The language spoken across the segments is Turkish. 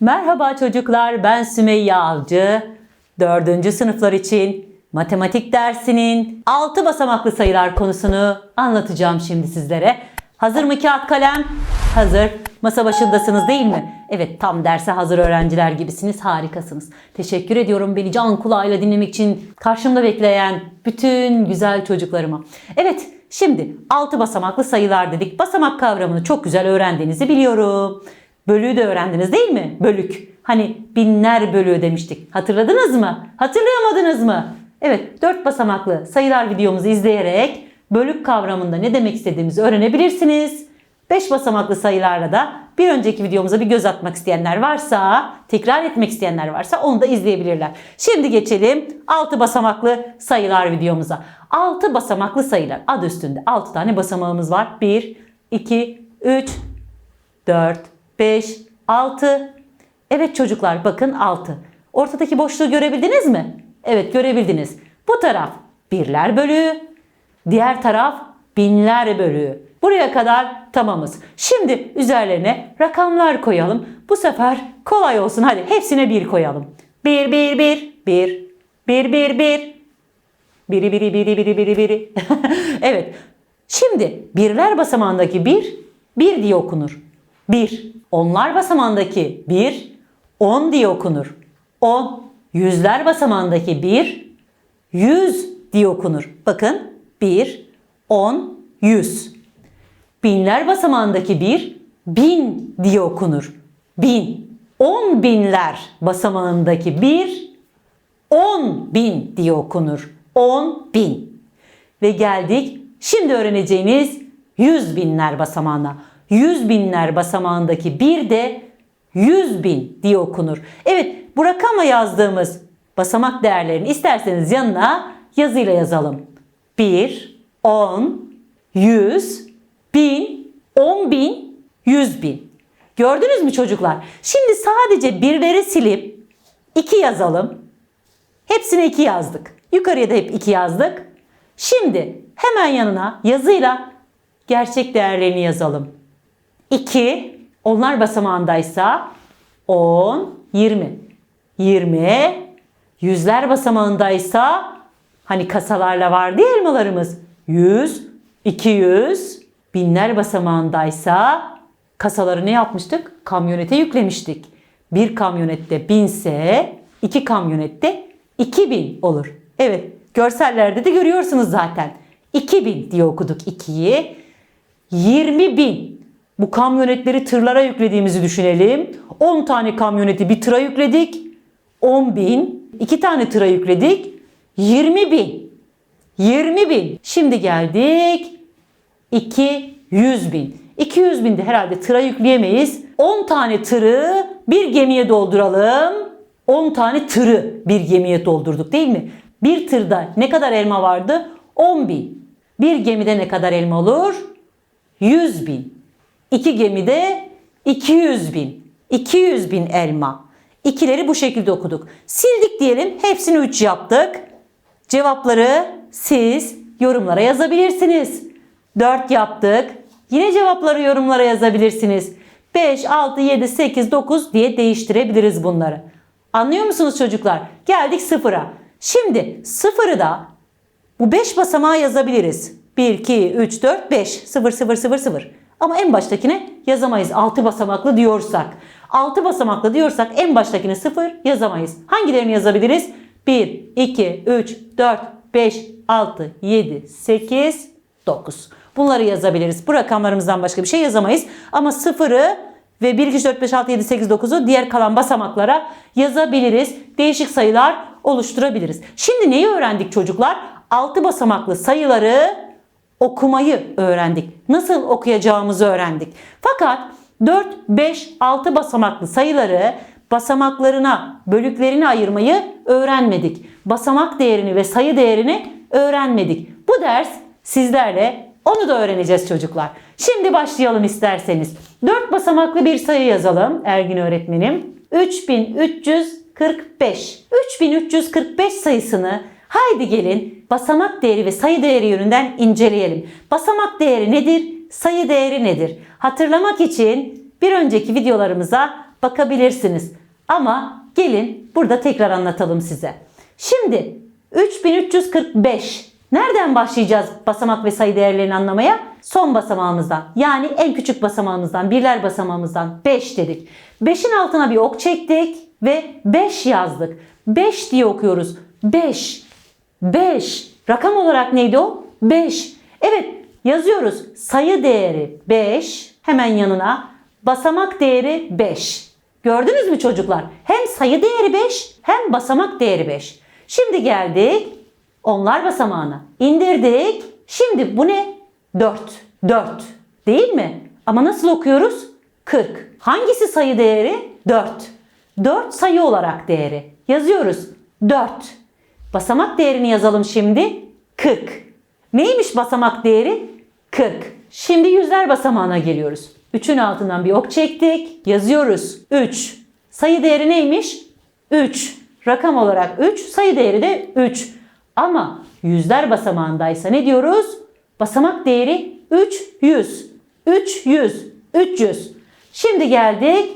Merhaba çocuklar, ben Sümeyye Avcı. Dördüncü sınıflar için matematik dersinin altı basamaklı sayılar konusunu anlatacağım şimdi sizlere. Hazır mı kağıt kalem? Hazır. Masa başındasınız değil mi? Evet tam derse hazır öğrenciler gibisiniz. Harikasınız. Teşekkür ediyorum beni can kulağıyla dinlemek için karşımda bekleyen bütün güzel çocuklarıma. Evet şimdi altı basamaklı sayılar dedik. Basamak kavramını çok güzel öğrendiğinizi biliyorum. Bölüğü de öğrendiniz değil mi? Bölük. Hani binler bölüğü demiştik. Hatırladınız mı? Hatırlayamadınız mı? Evet, dört basamaklı sayılar videomuzu izleyerek bölük kavramında ne demek istediğimizi öğrenebilirsiniz. Beş basamaklı sayılarla da bir önceki videomuza bir göz atmak isteyenler varsa, tekrar etmek isteyenler varsa onu da izleyebilirler. Şimdi geçelim altı basamaklı sayılar videomuza. Altı basamaklı sayılar adı üstünde. Altı tane basamağımız var. 1, 2, 3, 4, 5, 6. Evet çocuklar bakın 6. Ortadaki boşluğu görebildiniz mi? Evet görebildiniz. Bu taraf birler bölüğü, diğer taraf binler bölüğü. Buraya kadar tamamız. Şimdi üzerlerine rakamlar koyalım. Bu sefer kolay olsun. Hadi hepsine bir koyalım. 1, 1, 1, 1, 1, 1, 1. Biri biri biri biri biri biri. evet. Şimdi birler basamağındaki bir, bir diye okunur. Bir. Onlar basamağındaki bir, on diye okunur. On. Yüzler basamağındaki bir, yüz diye okunur. Bakın bir, on, yüz. Binler basamağındaki bir, bin diye okunur. Bin. On binler basamağındaki bir, on bin diye okunur. On bin. Ve geldik şimdi öğreneceğiniz yüz binler basamağına. Yüz binler basamağındaki bir de yüz bin diye okunur. Evet bu rakamla yazdığımız basamak değerlerini isterseniz yanına yazıyla yazalım. 1, 10, 100, 1000, 10 bin, 100 bin. Gördünüz mü çocuklar? Şimdi sadece birleri silip 2 yazalım. Hepsine 2 yazdık. Yukarıya da hep 2 yazdık. Şimdi hemen yanına yazıyla gerçek değerlerini yazalım. 2 onlar basamağındaysa 10, 20. 20 yüzler basamağındaysa hani kasalarla vardı ya elmalarımız. 100, 200 binler basamağındaysa kasaları ne yapmıştık? Kamyonete yüklemiştik. Bir kamyonette binse iki kamyonette 2000 olur. Evet görsellerde de görüyorsunuz zaten. 2000 diye okuduk 2'yi. 20 bin. Bu kamyonetleri tırlara yüklediğimizi düşünelim. 10 tane kamyoneti bir tıra yükledik. 10 bin. 2 tane tıra yükledik. 20 bin. 20 bin. Şimdi geldik 200 bin. 200 bin de herhalde tıra yükleyemeyiz. 10 tane tırı bir gemiye dolduralım. 10 tane tırı bir gemiye doldurduk değil mi? Bir tırda ne kadar elma vardı? 10 bin. Bir gemide ne kadar elma olur? 100 bin. İki gemide 200 bin. 200 bin elma. İkileri bu şekilde okuduk. Sildik diyelim. Hepsini 3 yaptık. Cevapları siz yorumlara yazabilirsiniz. 4 yaptık. Yine cevapları yorumlara yazabilirsiniz. 5, 6, 7, 8, 9 diye değiştirebiliriz bunları. Anlıyor musunuz çocuklar? Geldik sıfıra. Şimdi sıfırı da bu 5 basamağa yazabiliriz. 1, 2, 3, 4, 5. 0, 0, 0, 0. Ama en baştakine yazamayız 6 basamaklı diyorsak. 6 basamaklı diyorsak en baştakine 0 yazamayız. Hangilerini yazabiliriz? 1, 2, 3, 4, 5, 6, 7, 8, 9. Bunları yazabiliriz. Bu rakamlarımızdan başka bir şey yazamayız. Ama 0'ı ve 1, 2, 3, 4, 5, 6, 7, 8, 9'u diğer kalan basamaklara yazabiliriz. Değişik sayılar oluşturabiliriz. Şimdi neyi öğrendik çocuklar? 6 basamaklı sayıları okumayı öğrendik. Nasıl okuyacağımızı öğrendik. Fakat 4, 5, 6 basamaklı sayıları basamaklarına, bölüklerini ayırmayı öğrenmedik. Basamak değerini ve sayı değerini öğrenmedik. Bu ders sizlerle onu da öğreneceğiz çocuklar. Şimdi başlayalım isterseniz. 4 basamaklı bir sayı yazalım Ergin öğretmenim. 3345. 3345 sayısını haydi gelin basamak değeri ve sayı değeri yönünden inceleyelim. Basamak değeri nedir? Sayı değeri nedir? Hatırlamak için bir önceki videolarımıza bakabilirsiniz. Ama gelin burada tekrar anlatalım size. Şimdi 3345 nereden başlayacağız basamak ve sayı değerlerini anlamaya? Son basamağımızdan yani en küçük basamağımızdan birler basamağımızdan 5 dedik. 5'in altına bir ok çektik ve 5 yazdık. 5 diye okuyoruz. 5. 5. Rakam olarak neydi o? 5. Evet yazıyoruz. Sayı değeri 5. Hemen yanına basamak değeri 5. Gördünüz mü çocuklar? Hem sayı değeri 5 hem basamak değeri 5. Şimdi geldik onlar basamağına. İndirdik. Şimdi bu ne? 4. 4. Değil mi? Ama nasıl okuyoruz? 40. Hangisi sayı değeri? 4. 4 sayı olarak değeri. Yazıyoruz. 4. Basamak değerini yazalım şimdi. 40. Neymiş basamak değeri? 40. Şimdi yüzler basamağına geliyoruz. 3'ün altından bir ok çektik. Yazıyoruz. 3. Sayı değeri neymiş? 3. Rakam olarak 3, sayı değeri de 3. Ama yüzler basamağındaysa ne diyoruz? Basamak değeri 300. 300. 300. Şimdi geldik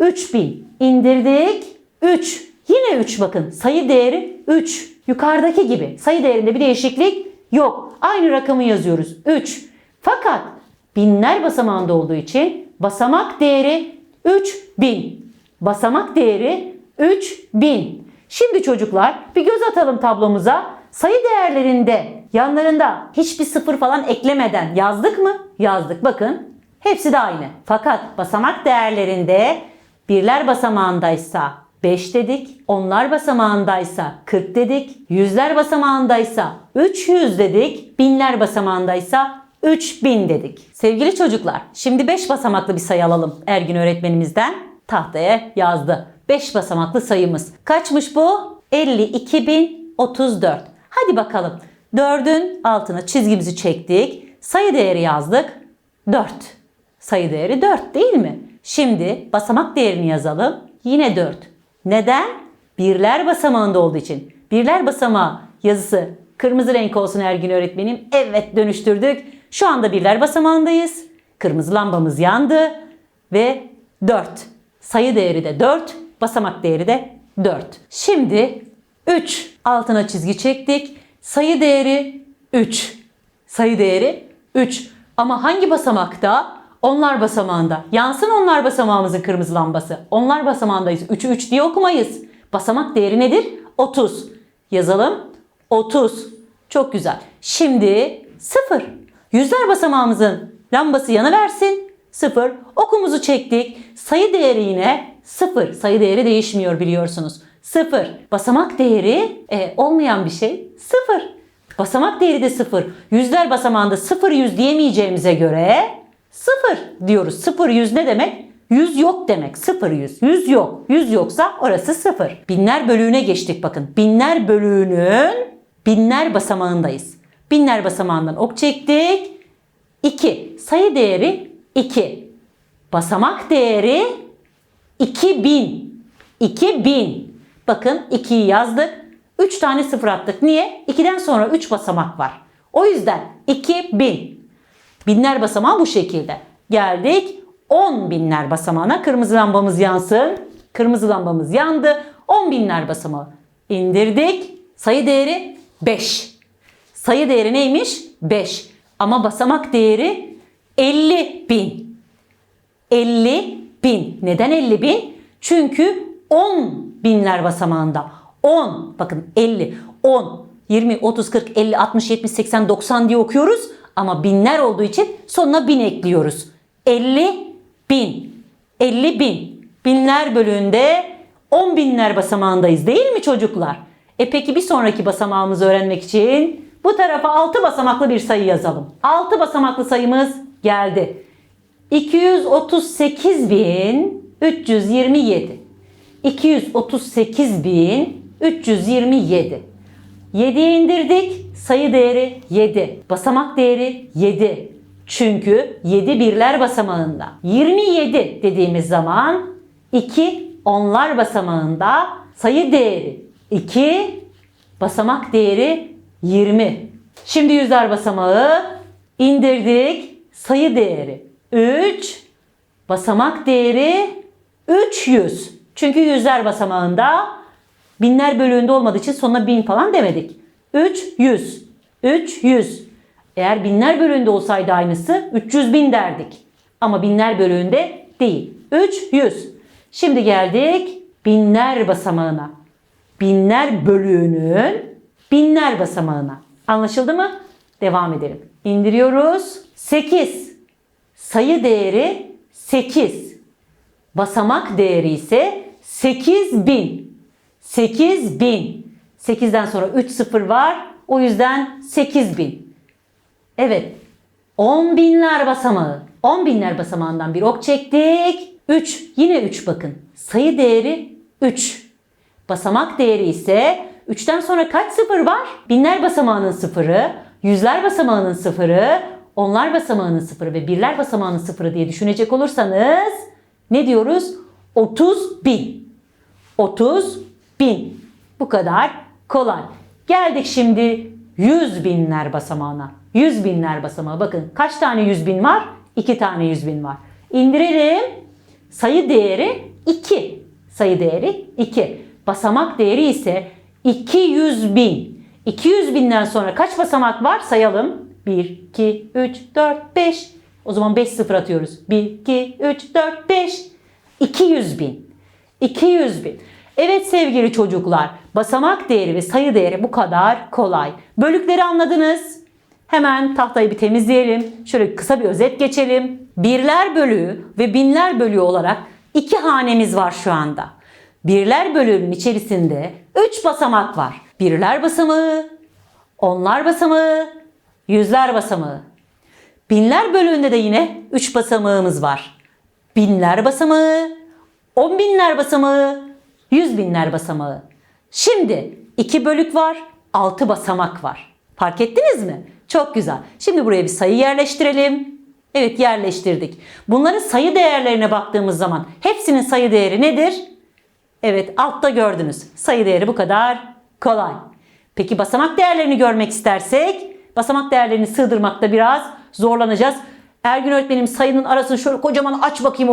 3000. İndirdik. 3. Yine 3 bakın. Sayı değeri 3. Yukarıdaki gibi. Sayı değerinde bir değişiklik yok. Aynı rakamı yazıyoruz. 3. Fakat binler basamağında olduğu için basamak değeri 3000. Basamak değeri 3000. Şimdi çocuklar bir göz atalım tablomuza. Sayı değerlerinde yanlarında hiçbir sıfır falan eklemeden yazdık mı? Yazdık. Bakın hepsi de aynı. Fakat basamak değerlerinde birler basamağındaysa 5 dedik, onlar basamağındaysa 40 dedik, yüzler basamağındaysa 300 dedik, binler basamağındaysa 3000 dedik. Sevgili çocuklar, şimdi 5 basamaklı bir sayı alalım Ergin öğretmenimizden. Tahtaya yazdı. 5 basamaklı sayımız. Kaçmış bu? 52.034. Hadi bakalım. 4'ün altına çizgimizi çektik. Sayı değeri yazdık. 4. Sayı değeri 4 değil mi? Şimdi basamak değerini yazalım. Yine 4. Neden? Birler basamağında olduğu için. Birler basamağı yazısı kırmızı renk olsun Ergin öğretmenim. Evet dönüştürdük. Şu anda birler basamağındayız. Kırmızı lambamız yandı ve 4. Sayı değeri de 4, basamak değeri de 4. Şimdi 3 altına çizgi çektik. Sayı değeri 3. Sayı değeri 3. Ama hangi basamakta? Onlar basamağında. Yansın onlar basamağımızın kırmızı lambası. Onlar basamağındayız. 3'ü 3 diye okumayız. Basamak değeri nedir? 30. Yazalım. 30. Çok güzel. Şimdi 0. Yüzler basamağımızın lambası yanıversin. 0. Okumuzu çektik. Sayı değeri yine 0. Sayı değeri değişmiyor biliyorsunuz. 0. Basamak değeri e, olmayan bir şey 0. Basamak değeri de 0. Yüzler basamağında 0 100 diyemeyeceğimize göre 0 diyoruz. 0 100 ne demek? 100 yok demek. 0 100. 100 yok. 100 yoksa orası 0. Binler bölüğüne geçtik bakın. Binler bölüğünün binler basamağındayız. Binler basamağından ok çektik. 2. Sayı değeri 2. Basamak değeri 2000. 2000. Bakın 2'yi yazdık. 3 tane sıfır attık. Niye? 2'den sonra 3 basamak var. O yüzden 2000. Binler basamağı bu şekilde. Geldik 10 binler basamağına. Kırmızı lambamız yansın. Kırmızı lambamız yandı. 10 binler basamağı. İndirdik. Sayı değeri 5. Sayı değeri neymiş? 5. Ama basamak değeri 50 bin. 50 bin. Neden 50 bin? Çünkü 10 binler basamağında. 10. Bakın 50, 10, 20, 30, 40, 50, 60, 70, 80, 90 diye okuyoruz. Ama binler olduğu için sonuna bin ekliyoruz. 50 bin. 50 bin. Binler bölüğünde 10 binler basamağındayız değil mi çocuklar? E peki bir sonraki basamağımızı öğrenmek için bu tarafa 6 basamaklı bir sayı yazalım. 6 basamaklı sayımız geldi. 238.327 238.327 7'ye indirdik. Sayı değeri 7. Basamak değeri 7. Çünkü 7 birler basamağında. 27 dediğimiz zaman 2 onlar basamağında sayı değeri 2 basamak değeri 20. Şimdi yüzler basamağı indirdik. Sayı değeri 3 basamak değeri 300. Çünkü yüzler basamağında binler bölüğünde olmadığı için sonuna bin falan demedik. 300. 300. Eğer binler bölüğünde olsaydı aynısı 300 bin derdik. Ama binler bölüğünde değil. 300. Şimdi geldik binler basamağına. Binler bölüğünün binler basamağına. Anlaşıldı mı? Devam edelim. İndiriyoruz. 8. Sayı değeri 8. Basamak değeri ise 8000. 8000. 8'den sonra 3 sıfır var. O yüzden 8000. Evet. 10 binler basamağı. 10 binler basamağından bir ok çektik. 3. Yine 3 bakın. Sayı değeri 3. Basamak değeri ise 3'ten sonra kaç sıfır var? Binler basamağının sıfırı, yüzler basamağının sıfırı, onlar basamağının sıfırı ve birler basamağının sıfırı diye düşünecek olursanız ne diyoruz? 30 bin. 30 bin. Bu kadar kolay. Geldik şimdi 100 binler basamağına. 100 binler basamağı. Bakın kaç tane 100 bin var? 2 tane 100 bin var. İndirelim. Sayı değeri 2. Sayı değeri 2. Basamak değeri ise 200 bin. 200 binden sonra kaç basamak var sayalım. 1, 2, 3, 4, 5. O zaman 5 sıfır atıyoruz. 1, 2, 3, 4, 5. 200 bin. 200 bin. Evet sevgili çocuklar, basamak değeri ve sayı değeri bu kadar kolay. Bölükleri anladınız. Hemen tahtayı bir temizleyelim. Şöyle kısa bir özet geçelim. Birler bölüğü ve binler bölüğü olarak iki hanemiz var şu anda. Birler bölüğünün içerisinde 3 basamak var. Birler basamağı, onlar basamağı, yüzler basamağı. Binler bölüğünde de yine 3 basamağımız var. Binler basamağı, on binler basamağı, yüz binler basamağı. Şimdi iki bölük var, altı basamak var. Fark ettiniz mi? Çok güzel. Şimdi buraya bir sayı yerleştirelim. Evet yerleştirdik. Bunların sayı değerlerine baktığımız zaman hepsinin sayı değeri nedir? Evet altta gördünüz. Sayı değeri bu kadar kolay. Peki basamak değerlerini görmek istersek basamak değerlerini sığdırmakta biraz zorlanacağız. Ergün öğretmenim sayının arasını şöyle kocaman aç bakayım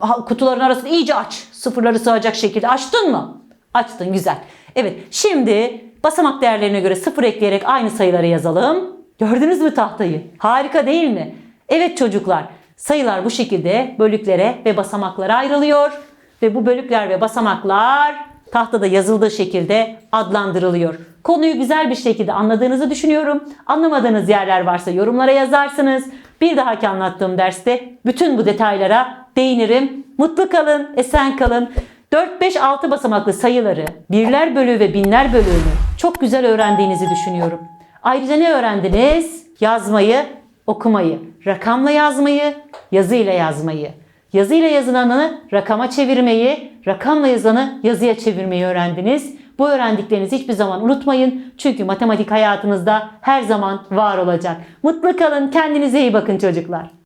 o kutuların arasını iyice aç. Sıfırları sığacak şekilde. Açtın mı? Açtın güzel. Evet şimdi basamak değerlerine göre sıfır ekleyerek aynı sayıları yazalım. Gördünüz mü tahtayı? Harika değil mi? Evet çocuklar sayılar bu şekilde bölüklere ve basamaklara ayrılıyor. Ve bu bölükler ve basamaklar tahtada yazıldığı şekilde adlandırılıyor. Konuyu güzel bir şekilde anladığınızı düşünüyorum. Anlamadığınız yerler varsa yorumlara yazarsınız. Bir dahaki anlattığım derste bütün bu detaylara değinirim. Mutlu kalın, esen kalın. 4, 5, 6 basamaklı sayıları, birler bölüğü ve binler bölüğünü çok güzel öğrendiğinizi düşünüyorum. Ayrıca ne öğrendiniz? Yazmayı, okumayı, rakamla yazmayı, yazıyla yazmayı. Yazıyla yazılanı rakama çevirmeyi, rakamla yazanı yazıya çevirmeyi öğrendiniz. Bu öğrendiklerinizi hiçbir zaman unutmayın. Çünkü matematik hayatınızda her zaman var olacak. Mutlu kalın, kendinize iyi bakın çocuklar.